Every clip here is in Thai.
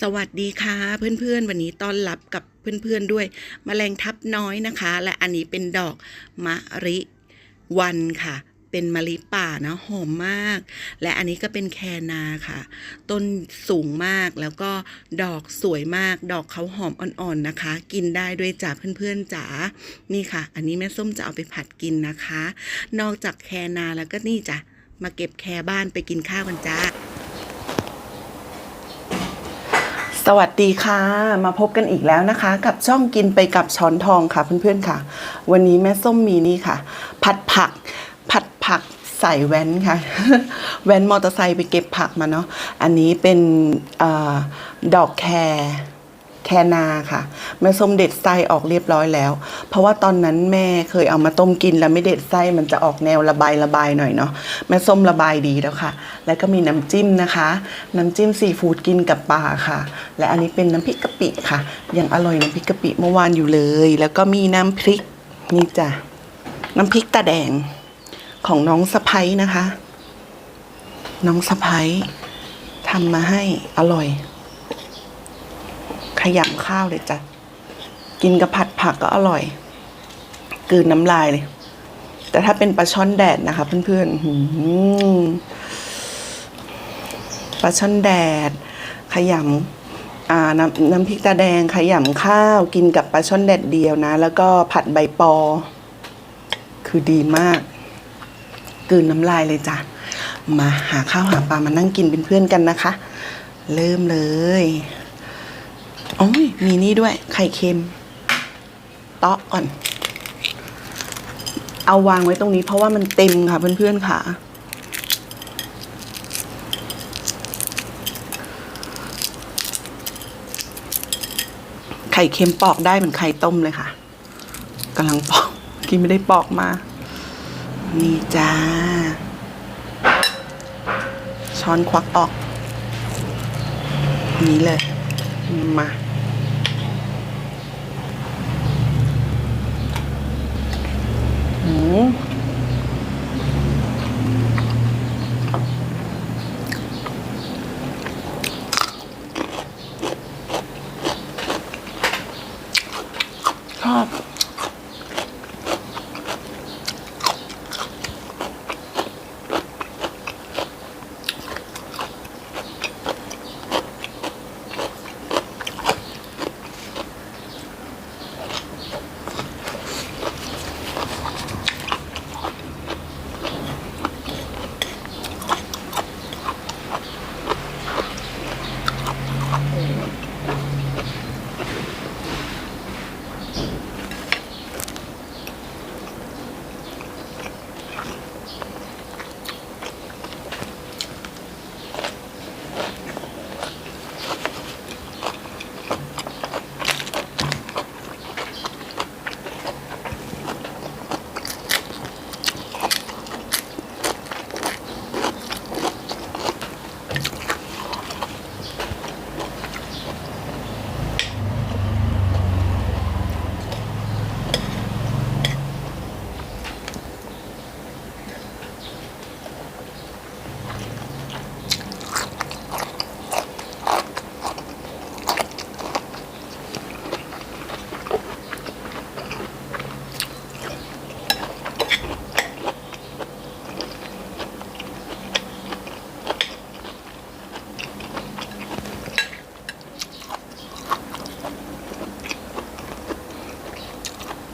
สวัสดีค่ะเพื่อนๆ วันนี้ต้อนรับกับเพื่อนๆด้วยมแมลงทับน้อยนะคะ และอันนี้เป็นดอกมะริวันค่ะ เป็นมะลิป่านะหอมมาก และอันนี้ก็เป็นแคนาค่ะ ต้นสูงมากแล้วก็ดอกสวยมาก ดอกเขาหอมอ่อนๆนะคะ กินได้ด้วยจ้าเพื่อนๆจ๋านี่ค่ะ อันนี้แม่ส้มจะเอาไปผัดกินนะคะ นอกจากแคนาแล้วก็นี่จ้ะมาเก็บแคบ้านไปกินข้าวกันจ้า สวัสดีค่ะ มาพบกันอีกแล้วนะคะ กับช่องกินไปกับช้อนทองค่ะเพื่อนๆค่ะ วันนี้แม่ส้มมีนี่ค่ะ ผัดผัก ผัดผักใส่แว่นค่ะ แว่นมอเตอร์ไซค์ไปเก็บผักมาเนาะอันนี้เป็นอดอกแคร แคนาค่ะ แม่ส้มเด็ดไส้ออกเรียบร้อยแล้ว เพราะว่าตอนนั้นแม่เคยเอามาต้มกินแล้วไม่เด็ดไส้มันจะออกแนวระบายระบายหน่อยเนาะแม่ส้มระบายดีแล้วค่ะ แล้วก็มีน้ำจิ้มนะคะ น้ำจิ้มซีฟู้ดกินกับปลาค่ะ และอันนี้เป็นน้ำพริกกะปิค่ะ ยังอร่อยน้ำพริกกะปิเมื่อวานอยู่เลย แล้วก็มีน้ำพริกนี่จ้ะน้ำพริกตาแดงของน้องสะพ้ยนะคะ น้องสะพ้ยทำมาให้อร่อย ขยำข้าวเลยจ้ะ กินกับผัดผักก็อร่อยกืนน้ำลายเลย แต่ถ้าเป็นปลาช่อนแดดนะคะเพื่อนๆปลาช่อนแดด ขยำอ่าน้ำน้ำพริกตาแดงขยำข้าว กินกับปลาช่อนแดดเดียวนะ แล้วก็ผัดใบปอ คือดีมากกืนน้ำลายเลยจ้ะ มาหาข้าวหาปลามานั่งกินเป็นเพื่อนกันนะคะ เริ่มเลย โอ้ยมีนี่ด้วย ไข่เค็มเตาะก่อน เอาวางไว้ตรงนี้เพราะว่ามันเต็มค่ะเพื่อนๆค่ะ ไข่เค็มปอกได้เหมือนไข่ต้มเลยค่ะกำลังปอกกินไม่ได้ปอกมา นี่จ้า ช้อนควักออก นี้เลย มาหืม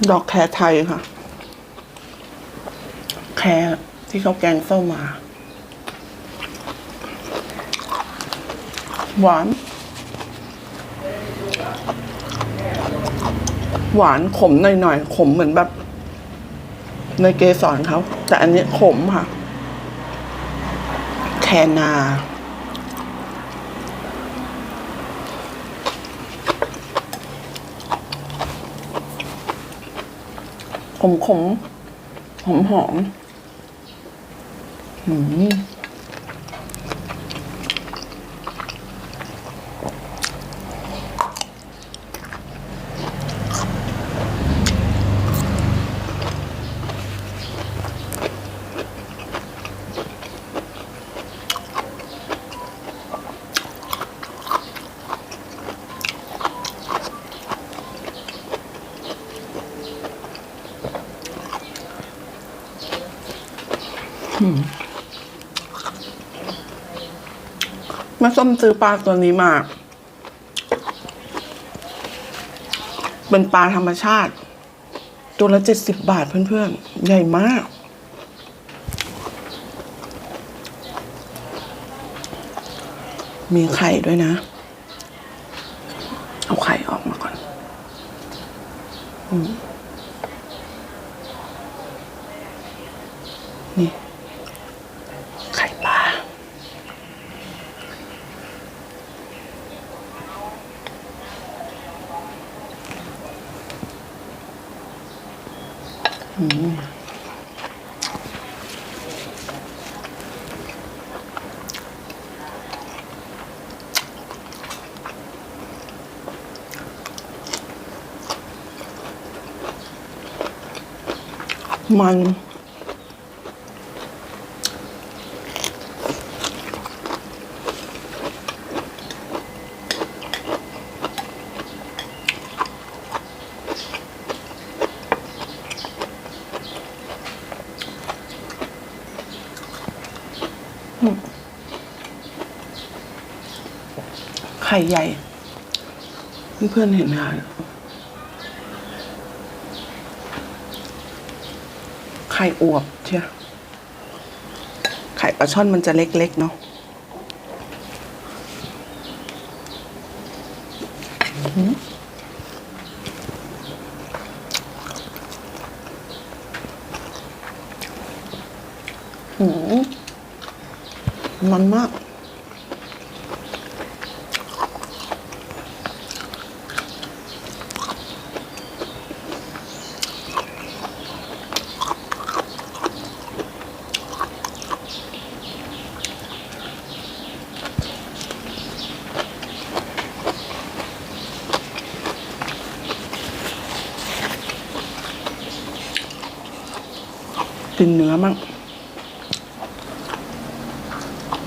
ดอกแครไทยค่ะ แครที่เขาแกงส้มมา หวาน หวานขมหน่อยๆ ขมเหมือนแบบ ในเกสรเขา แต่อันนี้ขมค่ะ แคนา ขมขมหอมหอมอืม แม่ส้มซื้อปลาตัวนี้มา เป็นปลาธรรมชาติ ตัวละเจ็ดสิบบาทเพื่อนๆ ใหญ่มาก มีไข่ด้วยนะ เอาไข่ออกมาก่อนอืมนี่ ไข่ปลา มัน ไข่ใหญ่ เพื่อนๆเห็นไหมคะไข่อวบเชียไข่ปลาช่อนมันจะเล็กๆเนาะหือหือมันมาก กินเนื้อมั่ง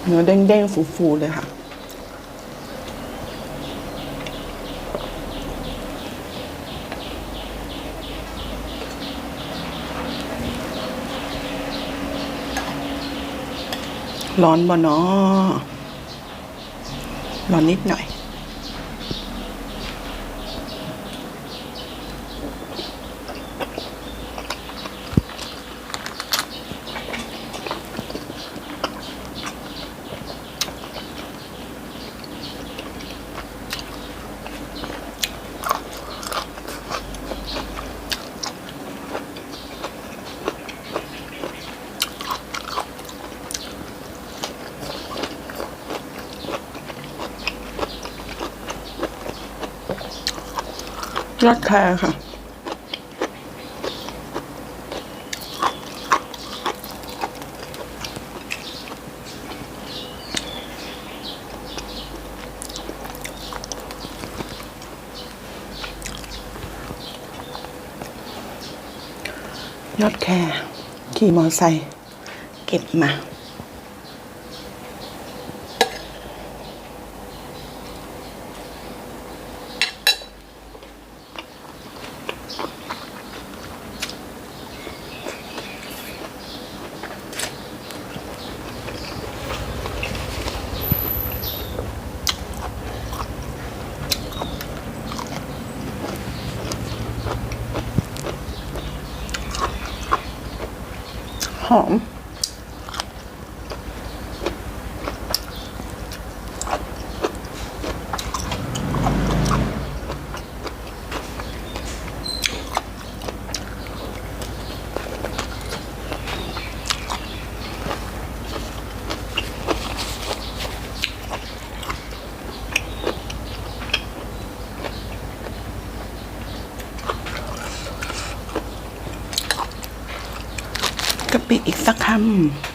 เนื้อเด้งๆฟูๆเลยค่ะร้อนบ่เนาะร้อนนิดหน่อย ยอดแครค่ะ ยอดแครขี่มอไซค์เก็บมา ห อีกสักคำ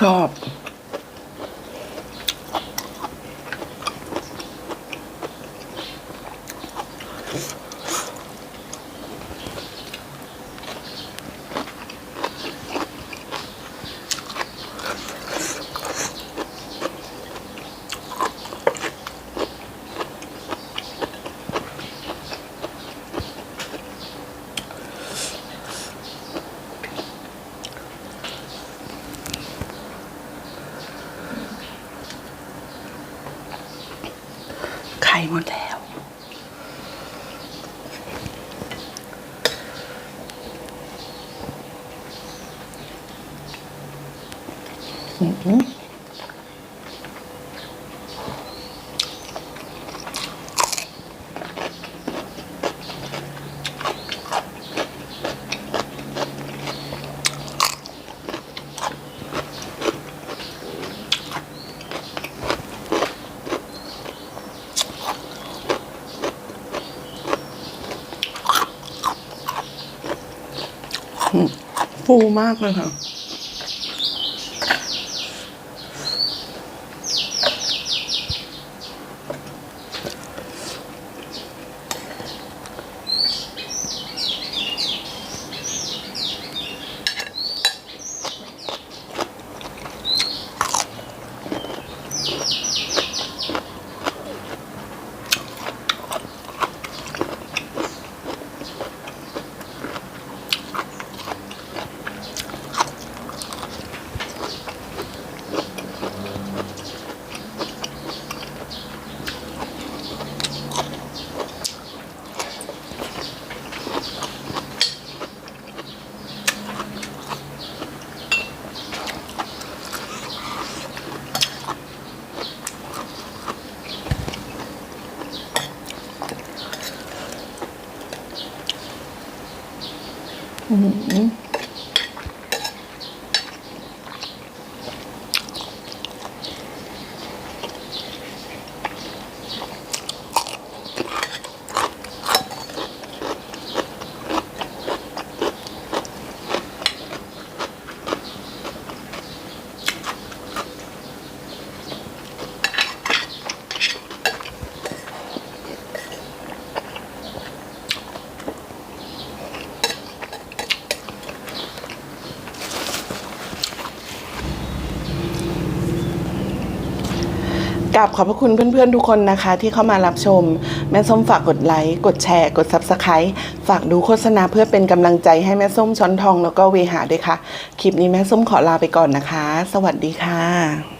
ชอบ หมดแล้ว ฟูมากเลยค่ะ 嗯。 กราบขอบพระคุณเพื่อนๆทุกคนนะคะ ที่เข้ามารับชม แม่ส้มฝากกดไลค์กดแชร์ กด Subscribe ฝากดูโฆษณาเพื่อเป็นกำลังใจให้แม่ส้มช้อนทองแล้วก็เวหาด้วยค่ะ คลิปนี้แม่ส้มขอลาไปก่อนนะคะ สวัสดีค่ะ